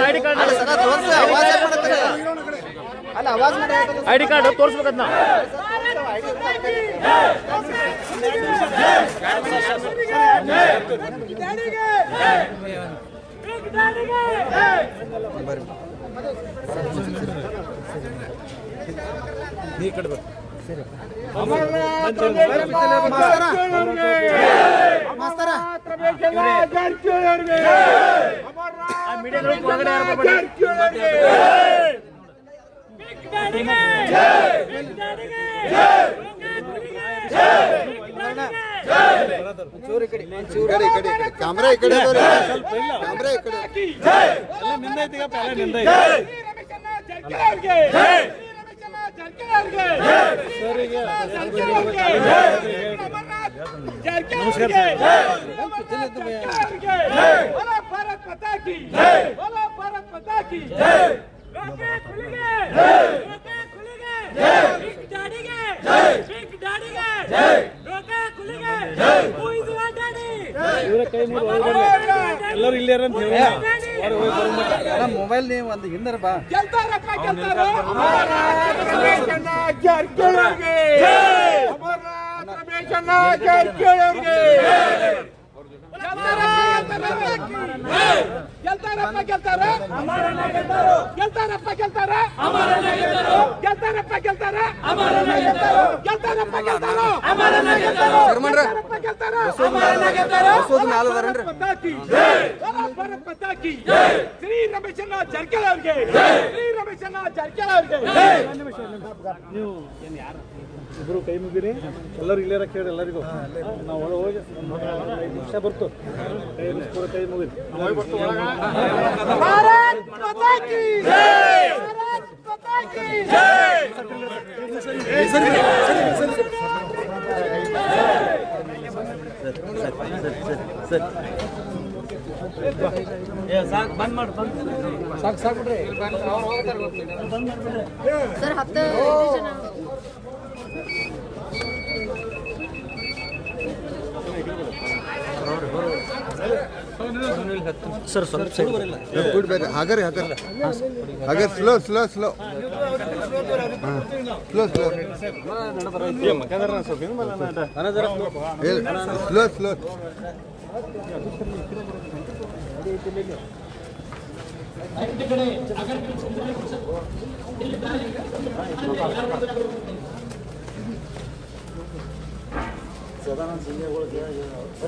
I D card ಅಲ್ಲ card ಮಾಡಿ I D card ತೋರ್ಸ್ಬೇಕದ್ನ ಮಾಸ್ತರ. ಮಾಸ್ತರ. ಚೂರು ಈ ಕಡೆ ಚೂರು ಕ್ಯಾಮ್ರಾ ಈ ಕಡೆ ಕ್ಯಾಮ್ರಾ ಈ ಕಡೆ ನಿಂದ ಸರಿ ಇವರ ಕೈ ಅಂತ ಮೊಬೈಲ್ ನೀವು ಒಂದು ಹಿಂದರ ಬಾ. ಗೆಲ್ತಾರಪ್ಪ ಗೆಲ್ತಾರ. ಗೆಲ್ತಾರಪ್ಪ ಗೆಲ್ತಾರ. ಗೆಲ್ತಾರಪ್ಪ ಗೆಲ್ತಾರ ಗೆಲ್ತಾರಪ್ಪ ಗೆಲ್ತಾರ ಗೆಲ್ತಾರಪ್ಪ ಗೆಲ್ತಾರ ಶರ್ಮಣ್ರ ಗೆಲ್ತಾರ ಶ್ರೀ ರಮೇಶಣ್ಣ ಜಾರಕಿಹೊಳಿ ಅವ್ರಿಗೆ ಶ್ರೀ ರಮೇಶಣ್ಣ ಜಾರಕಿಹೊಳಿ ಅವ್ರಿಗೆ ನೀವು ಇಬ್ರು ಕೈ ಮುಗಿರಿ. ಎಲ್ಲರೂ ಇಲ್ಲೇರ ಕೇಳಿ ಎಲ್ಲರಿಗೂ. ನಾವು ಒಳಗೆ ಹೋಗಿ ಐದು ನಿಮಿಷ ಬರ್ತು. ಕೈ ಮುಗಿಸಿ ಪೂರ ಕೈ ಮುಗಿರಿ ಸರ್ ಹತ್ತು ಜನ. ಸರ್, ಸ್ವಲ್ಪ ಬೇರೆ ಹಾಗಾರೆ ಹಾಗರಿ ಹಾಗರ್ slow slow slow slow slow slow slow Sadananda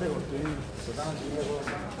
ಒಬ್ರು Sadananda overload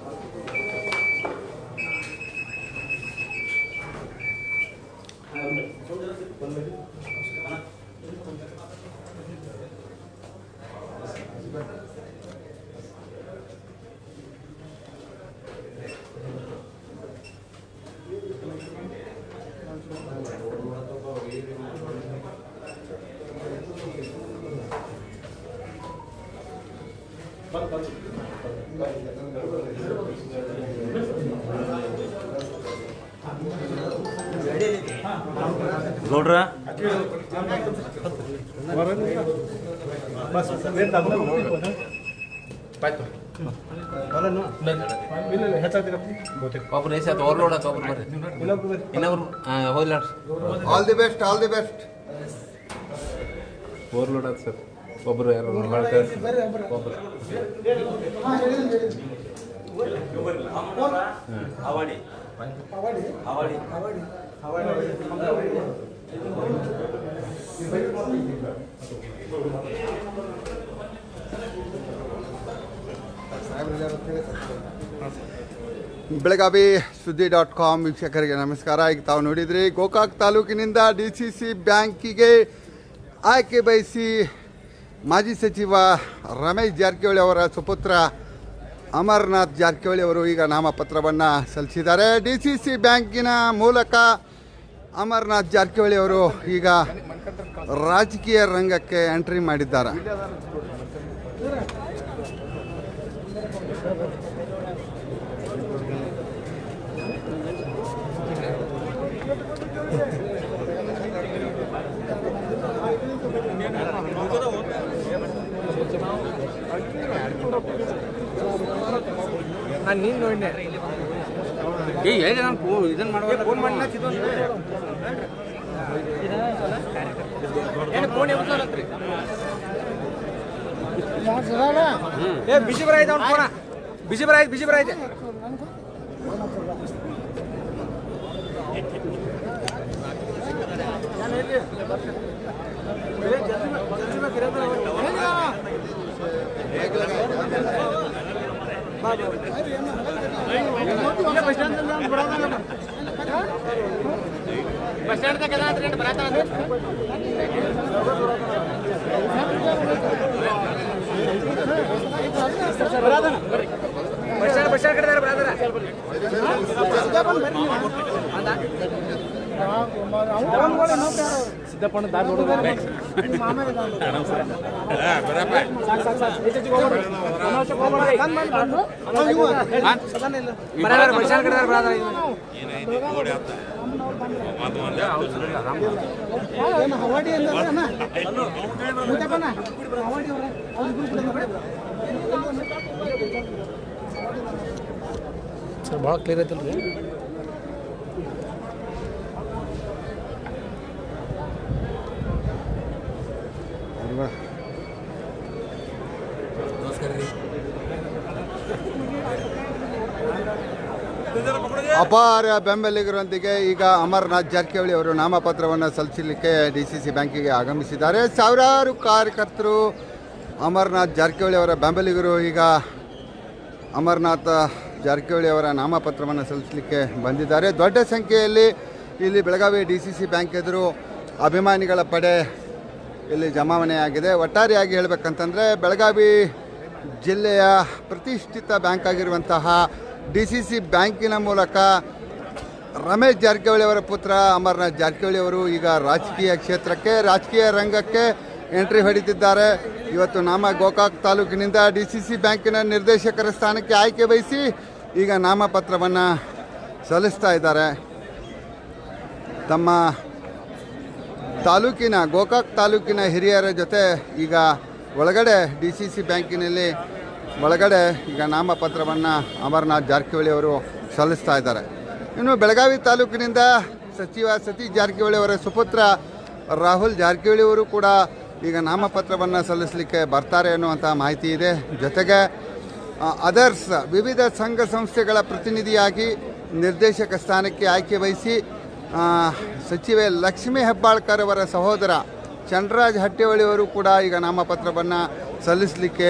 ಹೋಗ್ಲ all the best all the best overload ಆತ ಸರ್. ಒಬ್ರು ಯಾರು ಬೆಳಗಾವಿ ಸುದ್ದಿ ಡಾಟ್ ಕಾಮ್ ವೀಕ್ಷಕರಿಗೆ ನಮಸ್ಕಾರ. ಈಗ ತಾವು ನೋಡಿದ್ರಿ ಗೋಕಾಕ್ ತಾಲೂಕಿನಿಂದ ಡಿ ಸಿ ಸಿ ಬ್ಯಾಂಕಿಗೆ ಆಯ್ಕೆ ಬಯಸಿ ಮಾಜಿ ಸಚಿವ ರಮೇಶ್ ಜಾರಕಿಹೊಳಿ ಅವರ ಸುಪುತ್ರ ಅಮರ್ನಾಥ್ ಜಾರಕಿಹೊಳಿ ಅವರು ಈಗ ನಾಮಪತ್ರವನ್ನು ಸಲ್ಲಿಸಿದ್ದಾರೆ. ಡಿ ಸಿ ಸಿ ಬ್ಯಾಂಕಿನ ಮೂಲಕ ಅಮರ್ನಾಥ್ ಜಾರಕಿಹೊಳಿ ಅವರು ಈಗ ರಾಜಕೀಯ ರಂಗಕ್ಕೆ ಎಂಟ್ರಿ ಮಾಡಿದ್ದಾರೆ. ನಾನು ನೀನು ನೋಡಿದೆ ಏ ಹೇಳಿ ನಾನು ಫೋನ್ ಇದನ್ನು ಮಾಡುವ ಫೋನ್ ಮಾಡಿ ಏ ಬಿಸಿ ಬರ ಐತೆ ಅವ್ನು ಫೋನ ಬಿಸಿ ಬರ ಐತೆ ಬಿಸಿ ಬರ ಐತೆ ಬಸ್ ಸ್ಟ್ಯಾಂಡ್ ಬಸ್ ಸ್ಟ್ಯಾಂಡ್ ಕಡೆ ಬರಾದನ ಬಸ್ ದಾರಿ ಬ್ರಾದರ ಭಾಳ ಕ್ಲಿಯರ್ ಐತಲ್ಲ ಅಪಾರ ಬೆಂಬಲಿಗರೊಂದಿಗೆ ಈಗ ಅಮರ್ನಾಥ್ ಜಾರಕಿಹೊಳಿ ಅವರು ನಾಮಪತ್ರವನ್ನು ಸಲ್ಲಿಸಲಿಕ್ಕೆ ಡಿ ಸಿ ಸಿ ಬ್ಯಾಂಕಿಗೆ ಆಗಮಿಸಿದ್ದಾರೆ. ಸಾವಿರಾರು ಕಾರ್ಯಕರ್ತರು ಅಮರ್ನಾಥ್ ಜಾರಕಿಹೊಳಿ ಅವರ ಬೆಂಬಲಿಗರು ಈಗ ಅಮರನಾಥ ಜಾರಕಿಹೊಳಿ ಅವರ ನಾಮಪತ್ರವನ್ನು ಸಲ್ಲಿಸಲಿಕ್ಕೆ ಬಂದಿದ್ದಾರೆ. ದೊಡ್ಡ ಸಂಖ್ಯೆಯಲ್ಲಿ ಇಲ್ಲಿ Belagavi D C C bank ಎದುರು ಅಭಿಮಾನಿಗಳ ಪಡೆ ಇಲ್ಲಿ ಜಮಾವಣೆಯಾಗಿದೆ. ಒಟ್ಟಾರೆಯಾಗಿ ಹೇಳಬೇಕಂತಂದರೆ ಬೆಳಗಾವಿ ಜಿಲ್ಲೆಯ ಪ್ರತಿಷ್ಠಿತ ಬ್ಯಾಂಕ್ ಆಗಿರುವಂತಹ ಡಿ ಸಿ ಸಿ ಬ್ಯಾಂಕಿನ ಮೂಲಕ ರಮೇಶ್ ಜಾರಕಿಹೊಳಿ ಅವರ ಪುತ್ರ ಅಮರ್ನಾಥ್ ಜಾರಕಿಹೊಳಿ ಅವರು ಈಗ ರಾಜಕೀಯ ಕ್ಷೇತ್ರಕ್ಕೆ, ರಾಜಕೀಯ ರಂಗಕ್ಕೆ ಎಂಟ್ರಿ ಹೊಡಿತಿದ್ದಾರೆ ಇವತ್ತು ನಾಮ ಗೋಕಾಕ್ ತಾಲೂಕಿನಿಂದ ಡಿ ಸಿ ಸಿ ಬ್ಯಾಂಕಿನ ನಿರ್ದೇಶಕರ ಸ್ಥಾನಕ್ಕೆ ಆಯ್ಕೆ ವಹಿಸಿ ಈಗ ನಾಮಪತ್ರವನ್ನು ಸಲ್ಲಿಸ್ತಾ ಇದ್ದಾರೆ. ತಮ್ಮ ತಾಲೂಕಿನ, ಗೋಕಾಕ್ ತಾಲೂಕಿನ ಹಿರಿಯರ ಜೊತೆ ಈಗ ಒಳಗಡೆ ಡಿ ಸಿ ಸಿ ಬ್ಯಾಂಕಿನಲ್ಲಿ ಒಳಗಡೆ ಈಗ ನಾಮಪತ್ರವನ್ನು ಅಮರನಾಥ್ ಜಾರಕಿಹೊಳಿ ಅವರು ಸಲ್ಲಿಸ್ತಾ ಇದ್ದಾರೆ. ಇನ್ನು ಬೆಳಗಾವಿ ತಾಲೂಕಿನಿಂದ ಸಚಿವ ಸತೀಶ್ ಜಾರಕಿಹೊಳಿ ಅವರ ಸುಪುತ್ರ ರಾಹುಲ್ ಜಾರಕಿಹೊಳಿ ಅವರು ಕೂಡ ಈಗ ನಾಮಪತ್ರವನ್ನು ಸಲ್ಲಿಸಲಿಕ್ಕೆ ಬರ್ತಾರೆ ಅನ್ನುವಂಥ ಮಾಹಿತಿ ಇದೆ. ಜೊತೆಗೆ ಅದರ್ಸ್ ವಿವಿಧ ಸಂಘ ಸಂಸ್ಥೆಗಳ ಪ್ರತಿನಿಧಿಯಾಗಿ ನಿರ್ದೇಶಕ ಸ್ಥಾನಕ್ಕೆ ಆಯ್ಕೆ ವಹಿಸಿ ಸಚಿವೆ ಲಕ್ಷ್ಮೀ ಹೆಬ್ಬಾಳ್ಕರ್ ಅವರ ಸಹೋದರ ಚಂದ್ರರಾಜ್ ಹಟ್ಟಿಹೊಳಿ ಅವರು ಕೂಡ ಈಗ ನಾಮಪತ್ರವನ್ನು ಸಲ್ಲಿಸಲಿಕ್ಕೆ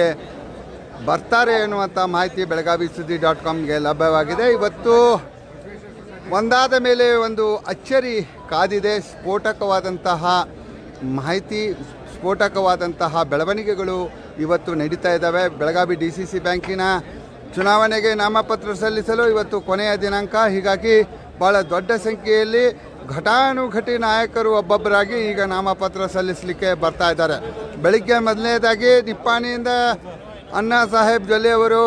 ಬರ್ತಾರೆ ಎನ್ನುವಂಥ ಮಾಹಿತಿ ಬೆಳಗಾವಿ ಸುದ್ದಿ ಡಾಟ್ ಕಾಮ್ಗೆ ಲಭ್ಯವಾಗಿದೆ. ಇವತ್ತು ಒಂದಾದ ಮೇಲೆ ಒಂದು ಅಚ್ಚರಿ ಕಾದಿದೆ. ಸ್ಫೋಟಕವಾದಂತಹ ಮಾಹಿತಿ, ಸ್ಫೋಟಕವಾದಂತಹ ಬೆಳವಣಿಗೆಗಳು ಇವತ್ತು ನಡೀತಾ ಇದ್ದಾವೆ. ಬೆಳಗಾವಿ ಡಿ ಸಿ ಸಿ ಬ್ಯಾಂಕಿನ ಚುನಾವಣೆಗೆ ನಾಮಪತ್ರ ಸಲ್ಲಿಸಲು ಇವತ್ತು ಕೊನೆಯ ದಿನಾಂಕ. ಹೀಗಾಗಿ ಭಾಳ ದೊಡ್ಡ ಸಂಖ್ಯೆಯಲ್ಲಿ ಘಟಾನುಘಟಿ ನಾಯಕರು ಒಬ್ಬೊಬ್ಬರಾಗಿ ಈಗ ನಾಮಪತ್ರ ಸಲ್ಲಿಸಲಿಕ್ಕೆ ಬರ್ತಾ ಇದ್ದಾರೆ. ಬೆಳಿಗ್ಗೆ ಮೊದಲನೇದಾಗಿ ನಿಪ್ಪಾಣಿಯಿಂದ ಅಣ್ಣಾ ಸಾಹೇಬ್ ಜೊಲ್ಲೆ ಅವರು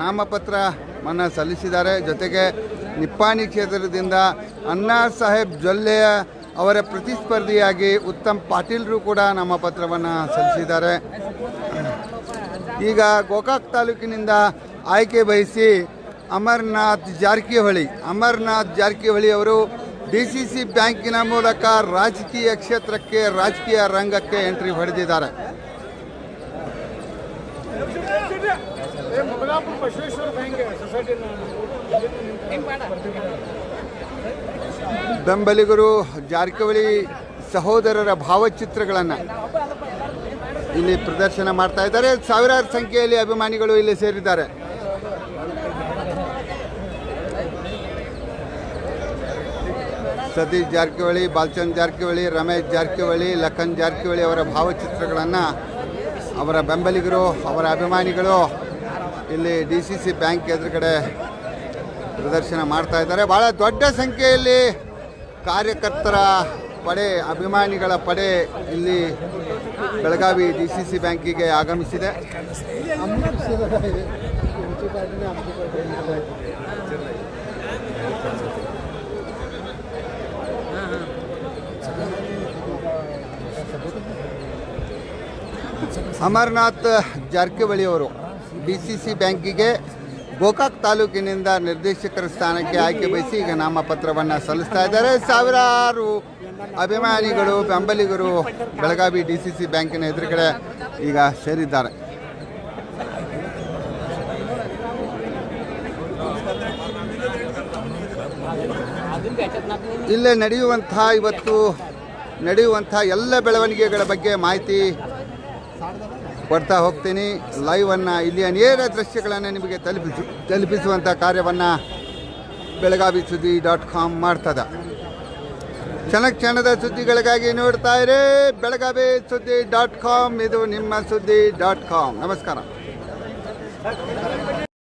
ನಾಮಪತ್ರವನ್ನು ಸಲ್ಲಿಸಿದ್ದಾರೆ. ಜೊತೆಗೆ ನಿಪ್ಪಾಣಿ ಕ್ಷೇತ್ರದಿಂದ ಅಣ್ಣಾ ಸಾಹೇಬ್ ಜೊಲ್ಲೆಯ ಅವರ ಪ್ರತಿಸ್ಪರ್ಧಿಯಾಗಿ ಉತ್ತಮ್ ಪಾಟೀಲ್ರು ಕೂಡ ನಾಮಪತ್ರವನ್ನು ಸಲ್ಲಿಸಿದ್ದಾರೆ. ಈಗ ಗೋಕಾಕ್ ತಾಲೂಕಿನಿಂದ ಆಯ್ಕೆ ಬಯಸಿ ಅಮರ್ನಾಥ್ ಜಾರಕಿಹೊಳಿ. ಅಮರ್ನಾಥ್ ಜಾರಕಿಹೊಳಿ ಅವರು ಡಿ ಸಿ ಸಿ ಬ್ಯಾಂಕಿನ ಮೂಲಕ ರಾಜಕೀಯ ಕ್ಷೇತ್ರಕ್ಕೆ, ರಾಜಕೀಯ ರಂಗಕ್ಕೆ ಎಂಟ್ರಿ ಹೊಡೆದಿದ್ದಾರೆ. ಬೆಂಬಲಿಗರು ಜಾರಕಿಹೊಳಿ ಸಹೋದರರ ಭಾವಚಿತ್ರಗಳನ್ನು ಇಲ್ಲಿ ಪ್ರದರ್ಶನ ಮಾಡ್ತಾ ಇದ್ದಾರೆ. ಸಾವಿರಾರು ಸಂಖ್ಯೆಯಲ್ಲಿ ಅಭಿಮಾನಿಗಳು ಇಲ್ಲಿ ಸೇರಿದ್ದಾರೆ. ಸತೀಶ್ ಜಾರಕಿಹೊಳಿ, ಬಾಲ್ಚಂದ್ ಜಾರಕಿಹೊಳಿ, ರಮೇಶ್ ಜಾರಕಿಹೊಳಿ, ಲಖನ್ ಜಾರಕಿಹೊಳಿ ಅವರ ಭಾವಚಿತ್ರಗಳನ್ನು ಅವರ ಬೆಂಬಲಿಗರು, ಅವರ ಅಭಿಮಾನಿಗಳು ಇಲ್ಲಿ ಡಿ ಸಿ ಸಿ ಬ್ಯಾಂಕ್ ಎದುರುಗಡೆ ಪ್ರದರ್ಶನ ಮಾಡ್ತಾ ಇದ್ದಾರೆ. ಭಾಳ ದೊಡ್ಡ ಸಂಖ್ಯೆಯಲ್ಲಿ ಕಾರ್ಯಕರ್ತರ ಪಡೆ, ಅಭಿಮಾನಿಗಳ ಪಡೆ ಇಲ್ಲಿ ಬೆಳಗಾವಿ ಡಿ ಸಿ ಸಿ ಬ್ಯಾಂಕಿಗೆ ಆಗಮಿಸಿದೆ. ಅಮರ್ನಾಥ್ ಜಾರಕಿಹೊಳಿ ಅವರು ಡಿ ಸಿ ಸಿ ಬ್ಯಾಂಕಿಗೆ ಗೋಕಾಕ್ ತಾಲೂಕಿನಿಂದ ನಿರ್ದೇಶಕರ ಸ್ಥಾನಕ್ಕೆ ಆಯ್ಕೆ ಬಯಸಿ ಈಗ ನಾಮಪತ್ರವನ್ನು ಸಲ್ಲಿಸ್ತಾ ಇದ್ದಾರೆ. ಸಾವಿರಾರು ಅಭಿಮಾನಿಗಳು, ಬೆಂಬಲಿಗರು ಬೆಳಗಾವಿ ಡಿ ಸಿ ಸಿ ಬ್ಯಾಂಕಿನ ಎದುರುಗಡೆ ಈಗ ಸೇರಿದ್ದಾರೆ. ಇಲ್ಲೇ ನಡೆಯುವಂಥ ಇವತ್ತು ನಡೆಯುವಂಥ ಎಲ್ಲ ಬೆಳವಣಿಗೆಗಳ ಬಗ್ಗೆ ಮಾಹಿತಿ ಕೊಡ್ತಾ ಹೋಗ್ತೀನಿ. ಲೈವನ್ನು ಇಲ್ಲಿಯ ನೇರ ದೃಶ್ಯಗಳನ್ನು ನಿಮಗೆ ತಲುಪಿಸು ತಲುಪಿಸುವಂಥ ಕಾರ್ಯವನ್ನು ಬೆಳಗಾವಿ ಸುದ್ದಿ ಡಾಟ್ ಕಾಮ್ ಮಾಡ್ತದ. ಕ್ಷಣ ಕ್ಷಣದ ಸುದ್ದಿಗಳಿಗಾಗಿ ನೋಡ್ತಾ ಇರಿ. ಬೆಳಗಾವಿ ಸುದ್ದಿ ಡಾಟ್ ಕಾಮ್, ಇದು ನಿಮ್ಮ ಸುದ್ದಿ ಡಾಟ್ ಕಾಮ್. ನಮಸ್ಕಾರ.